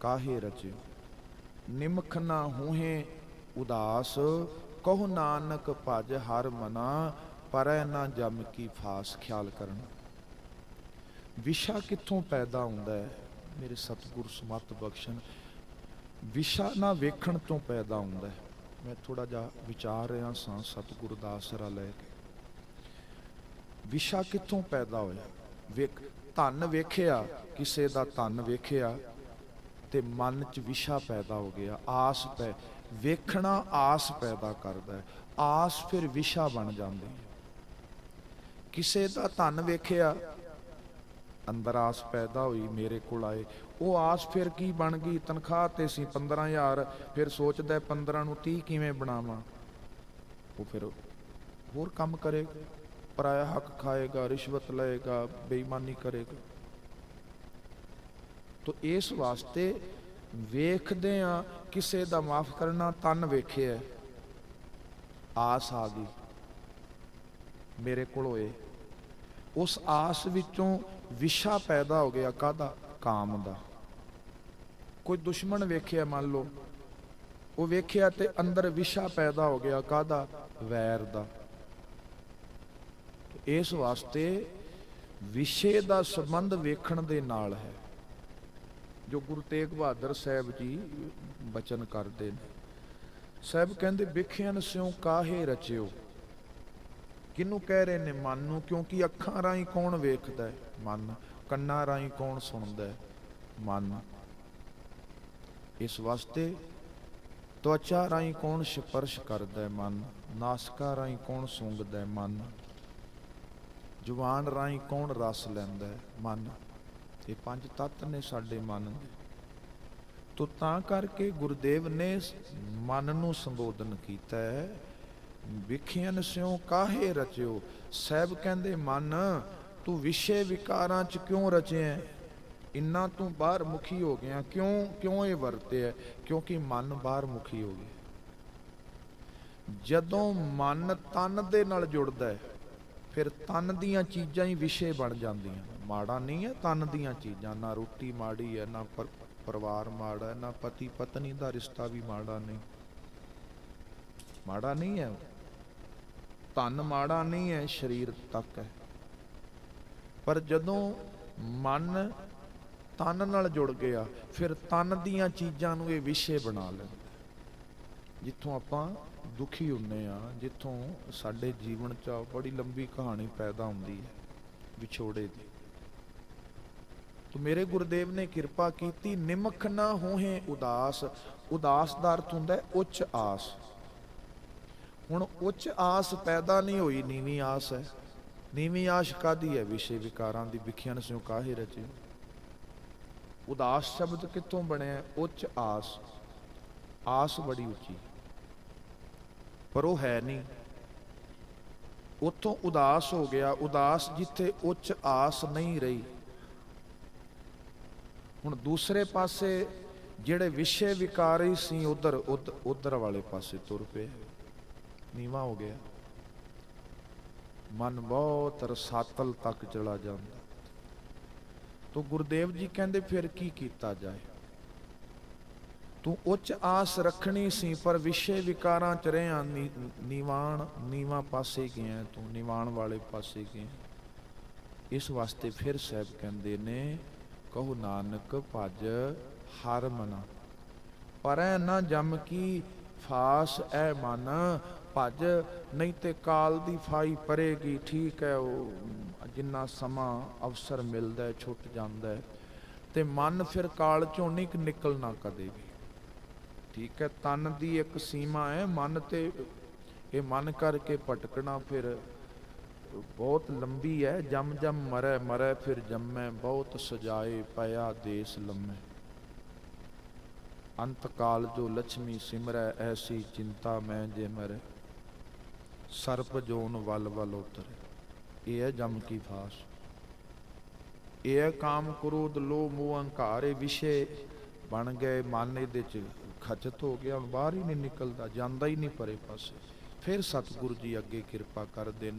ਕਾਹੇ ਰਚਿਓ ਨਿਮਖ ਨਾ ਹੋਹੇ ਉਦਾਸ, ਕਹੋ ਨਾਨਕ ਭਜ ਹਰ ਮਨਾ, ਪਰੈ ਨਾ ਜਮ ਕੀ ਫਾਸ ਖਿਆਲ ਕਰਨ। ਵਿਸ਼ਾ ਕਿੱਥੋਂ ਪੈਦਾ ਹੁੰਦਾ ਹੈ? ਮੇਰੇ ਸਤਿਗੁਰ ਸਮਤ ਬਖਸ਼ਣ। ਵਿਸ਼ਾ ਨਾ ਵੇਖਣ ਤੋਂ ਪੈਦਾ ਹੁੰਦਾ ਹੈ। ਮੈਂ ਥੋੜਾ ਜਿਹਾ ਵਿਚਾਰ ਰਿਹਾ ਸਾਂ ਸਤਿਗੁਰ ਦਾ ਆਸਰਾ ਲੈ ਕੇ। ਵਿਸ਼ਾ ਕਿੱਥੋਂ ਪੈਦਾ ਹੋਇਆ? ਵੇਖ, ਧਨ ਵੇਖਿਆ, ਕਿਸੇ ਦਾ ਧਨ ਵੇਖਿਆ ਤੇ ਮਨ 'ਚ ਵਿਸ਼ਾ ਪੈਦਾ ਹੋ ਗਿਆ, ਆਸ ਪੈ, ਵੇਖਣਾ ਆਸ ਪੈਦਾ ਕਰਦਾ ਹੈ, ਆਸ ਫਿਰ ਵਿਸ਼ਾ ਬਣ ਜਾਂਦੀ ਹੈ। ਕਿਸੇ ਦਾ ਧਨ ਵੇਖਿਆ, ਅੰਦਰ ਆਸ ਪੈਦਾ ਹੋਈ ਮੇਰੇ ਕੋਲ ਆਏ, ਉਹ ਆਸ ਫਿਰ ਕੀ ਬਣ ਗਈ? ਤਨਖਾਹ ਤੇ ਸੀ 15000 ਫਿਰ ਸੋਚਦਾ ਹੈ 15 ਨੂੰ 30 ਕਿਵੇਂ ਬਣਾਵਾਂ? ਉਹ ਫਿਰ ਹੋਰ ਕੰਮ ਕਰੇਗਾ, ਪਰਾਇਆ ਹੱਕ ਖਾਏਗਾ, ਰਿਸ਼ਵਤ ਲਏਗਾ, ਬੇਈਮਾਨੀ ਕਰੇਗਾ। ਤੋ ਇਸ ਵਾਸਤੇ ਵੇਖਦੇ ਆ ਕਿਸੇ ਦਾ ਮਾਫ ਕਰਨਾ ਤਨ ਵੇਖਿਆ ਆਸ ਆ ਗਈ। ਮੇਰੇ ਕੋਲ ਹੋਏ। ਉਸ ਆਸ ਵਿੱਚੋਂ ਵਿਸ਼ਾ ਪੈਦਾ ਹੋ ਗਿਆ ਕਾਦਾ ਕਾਮ ਦਾ। ਕੋਈ ਦੁਸ਼ਮਣ ਵੇਖਿਆ ਮੰਨ ਲਓ। ਉਹ ਵੇਖਿਆ ਤੇ ਅੰਦਰ ਵਿਸ਼ਾ ਪੈਦਾ ਹੋ ਗਿਆ ਕਾਦਾ ਵੈਰ ਦਾ। ਇਸ ਵਾਸਤੇ ਵਿਸ਼ੇ ਦਾ ਸੰਬੰਧ ਵੇਖਣ ਦੇ ਨਾਲ ਹੈ। ਜੋ ਗੁਰੂ ਤੇਗ ਬਹਾਦਰ ਸਾਹਿਬ ਜੀ ਬਚਨ ਕਰਦੇ ਨੇ। ਸਾਹਿਬ ਕਹਿੰਦੇ ਵਿਖਿਆਨ ਸਿਉ ਕਾਹੇ ਰਚਿਓ। ਕਿਹਨੂੰ ਕਹਿ ਰਹੇ ਨੇ ਮਨ? ਨੂੰ ਕਿਉਂਕਿ ਅੱਖਾਂ ਰਾਹੀਂ ਕੌਣ ਵੇਖਦਾ ਹੈ? ਮਨ। ਕੰਨਾਂ ਰਾਹੀਂ ਕੌਣ ਸੁਣਦਾ ਹੈ? ਮਨ। ਇਸ ਵਾਸਤੇ ਤਵਚਾ ਰਾਹੀਂ ਕੌਣ ਸਪਰਸ਼ ਕਰਦਾ ਹੈ? ਮਨ। ਨਾਸਕਾ ਰਾਹੀਂ ਕੌਣ ਸੁੰਘਦਾ ਹੈ? ਮਨ। ਜ਼ੁਬਾਨ ਰਾਹੀਂ ਕੌਣ ਰਸ ਲੈਂਦਾ ਹੈ? ਮਨ। ਇਹ ਪੰਜ ਤੱਤ ਨੇ ਸਾਡੇ ਮਨ ਦੇ। ਤੋ ਤਾਂ ਕਰਕੇ ਗੁਰਦੇਵ ਨੇ ਮਨ ਨੂੰ ਸੰਬੋਧਨ ਕੀਤਾ ਹੈ ਵਿਖਿਆਨ ਸਿਉ ਕਾਹੇ ਰਚਿਓ? ਸਹਿਬ ਕਹਿੰਦੇ, ਮਨ, ਤੂੰ ਵਿਸ਼ੇ ਵਿਕਾਰਾਂ ਚ ਕਿਉਂ ਰਚਿਆ ਇੰਨਾ ਤੂੰ ਬਾਹਰ ਮੁਖੀ ਹੋ ਗਿਆ, ਕਿਉਂ ਕਿਉਂ ਇਹ ਵਰਤਿਆ ਕਿਉਂਕਿ ਮਨ ਬਾਹਰ ਮੁਖੀ ਹੋ ਗਿਆ। ਜਦੋਂ ਮਨ ਤਨ ਦੇ ਨਾਲ ਜੁੜਦਾ ਹੈ, ਫਿਰ ਤਨ ਦੀਆਂ ਚੀਜ਼ਾਂ ਹੀ ਵਿਸ਼ੇ ਬਣ ਜਾਂਦੀਆਂ ਮਾੜਾ ਨਹੀਂ ਹੈ, ਤਨ ਦੀਆਂ ਚੀਜ਼ਾਂ, ਨਾ ਰੋਟੀ ਮਾੜੀ ਹੈ, ਨਾ ਪਰਿਵਾਰ ਮਾੜਾ ਹੈ, ਨਾ ਪਤੀ ਪਤਨੀ ਦਾ ਰਿਸ਼ਤਾ ਵੀ ਮਾੜਾ ਨਹੀਂ। ਮਾੜਾ ਨਹੀਂ ਹੈ। ਤਨ ਮਾੜਾ ਨਹੀਂ ਹੈ, ਸਰੀਰ ਤੱਕ ਹੈ। ਪਰ ਜਦੋਂ ਮਨ ਤਨ ਨਾਲ ਜੁੜ ਗਿਆ, ਫਿਰ ਤਨ ਦੀਆਂ ਚੀਜ਼ਾਂ ਨੂੰ ਇਹ ਵਿਸ਼ੇ ਬਣਾ ਲੈਂਦਾ ਜਿੱਥੋਂ ਆਪਾਂ ਦੁਖੀ ਹੁੰਨੇ ਆ ਜਿੱਥੋਂ ਸਾਡੇ ਜੀਵਨ 'ਚ ਬੜੀ ਲੰਬੀ ਕਹਾਣੀ ਪੈਦਾ ਹੁੰਦੀ ਹੈ ਵਿਛੋੜੇ ਦੀ। ਤੋ ਮੇਰੇ ਗੁਰਦੇਵ ਨੇ ਕਿਰਪਾ ਕੀਤੀ, ਨਿਮਖ ਨਾ ਹੋਹੇ ਉਦਾਸ। ਉਦਾਸ ਦਾ ਅਰਥ ਹੁੰਦਾ ਉੱਚ ਆਸ। ਹੁਣ ਉੱਚ ਆਸ ਪੈਦਾ ਨਹੀਂ ਹੋਈ, ਨੀਵੀਂ ਆਸ ਹੈ। ਨੀਵੀਂ ਆਸ ਕਾਦੀ ਹੈ? ਵਿਸ਼ੇ ਵਿਕਾਰਾਂ ਦੀ ਵਿਖਿਆਨ ਸਿਉ ਕਾਹੇ ਰਚੇ? ਉਦਾਸ ਸ਼ਬਦ ਕਿੱਥੋਂ ਬਣਿਆ? ਉੱਚ ਆਸ। ਆਸ ਬੜੀ ਉੱਚੀ। ਪਰ ਉਹ ਹੈ ਨਹੀਂ। ਉੱਥੋਂ ਉਦਾਸ ਹੋ ਗਿਆ। ਉਦਾਸ ਜਿੱਥੇ ਉੱਚ ਆਸ ਨਹੀਂ ਰਹੀ। ਹੁਣ ਦੂਸਰੇ ਪਾਸੇ ਜਿਹੜੇ ਵਿਸ਼ੇ ਵਿਕਾਰੀ ਸੀ ਉਧਰ ਉਧਰ ਵਾਲੇ ਪਾਸੇ ਤੁਰ ਪਏ। ਨੀਵਾ ਹੋ ਗਿਆ। ਮਨ ਬਹੁਤ ਰਸਾਤਲ ਤੱਕ ਚਲਾ ਜਾਂਦਾ। ਤੋ ਗੁਰਦੇਵ ਜੀ ਕਹਿੰਦੇ, ਫਿਰ ਕੀ ਕੀਤਾ ਜਾਏ? ਤੂੰ ਉੱਚ ਆਸ ਰੱਖਣੀ ਸੀ, ਪਰ ਵਿਸ਼ੇ ਵਿਕਾਰਾਂ ਚ ਰਿਆਂ ਨਿਵਾਣ, ਨੀਵਾ ਪਾਸੇ ਗਿਆ ਤੂੰ, ਨਿਵਾਣ ਵਾਲੇ ਪਾਸੇ ਗਿਆ। ਇਸ ਵਾਸਤੇ ਫਿਰ ਸਾਹਿਬ ਕਹਿੰਦੇ ਨੇ ਕਹੂ ਨਾਨਕ ਭਜ ਹਰ ਮਨਾ। ਪਰੈ ਨਾ ਜਮ ਕੀ ਫਾਸ ਐ ਮਨ, ਭਜ ਨਹੀਂ ਤੇ ਕਾਲ ਦੀ ਫਾਈ ਪਰੇਗੀ, ਠੀਕ ਹੈ ਉਹ, ਜਿੰਨਾ ਸਮਾਂ ਅਵਸਰ ਮਿਲਦਾ ਹੈ ਛੁੱਟ ਜਾਂਦਾ ਹੈ ਤੇ ਮਨ ਫਿਰ ਕਾਲ ਚੋਂ ਨਹੀਂ ਨਿਕਲਣਾ ਕਦੇ ਵੀ ਠੀਕ ਹੈ ਤਨ ਦੀ ਇੱਕ ਸੀਮਾ ਹੈ ਮਨ ਤੇ, ਇਹ ਮਨ ਕਰਕੇ ਭਟਕਣਾ ਫਿਰ ਬਹੁਤ ਲੰਬੀ ਹੈ, ਜਮ ਜਮ ਮਰੈ ਮਰੈ ਫਿਰ ਜੰਮੈ, ਬਹੁਤ ਸਜਾਏ ਪਿਆ ਦੇਸ ਲੰਮੈ। ਅੰਤ ਕਾਲ ਜੋ ਲక్ష్ਮੀ ਸਿਮਰੈ, ਐਸੀ ਚਿੰਤਾ ਮੈਂ ਜੇ ਮਰੈ। ਸਰਪ ਜੋਨ ਵਲ ਵਲ ਉਤਰੇ, ਇਹ ਹੈ ਜਮ ਕੀ ਫਾਸ। ਇਹ ਹੈ ਕਾਮ ਕ੍ਰੋਧ ਲੋਭ ਮੋਹ ਹੰਕਾਰ ਇਹ ਵਿਸ਼ੇ, ਬਣ ਗਏ ਮਨ ਇਹਦੇ ਚ ਖਚਤ ਹੋ ਗਿਆ ਹੁਣ ਬਾਹਰ ਹੀ ਨਹੀਂ ਨਿਕਲਦਾ, ਜਾਂਦਾ ਹੀ ਨਹੀਂ ਪਰੇ ਪਾਸੇ। ਫਿਰ ਸਤਿਗੁਰੂ ਜੀ ਅੱਗੇ ਕਿਰਪਾ ਕਰਦੇ ਨੇ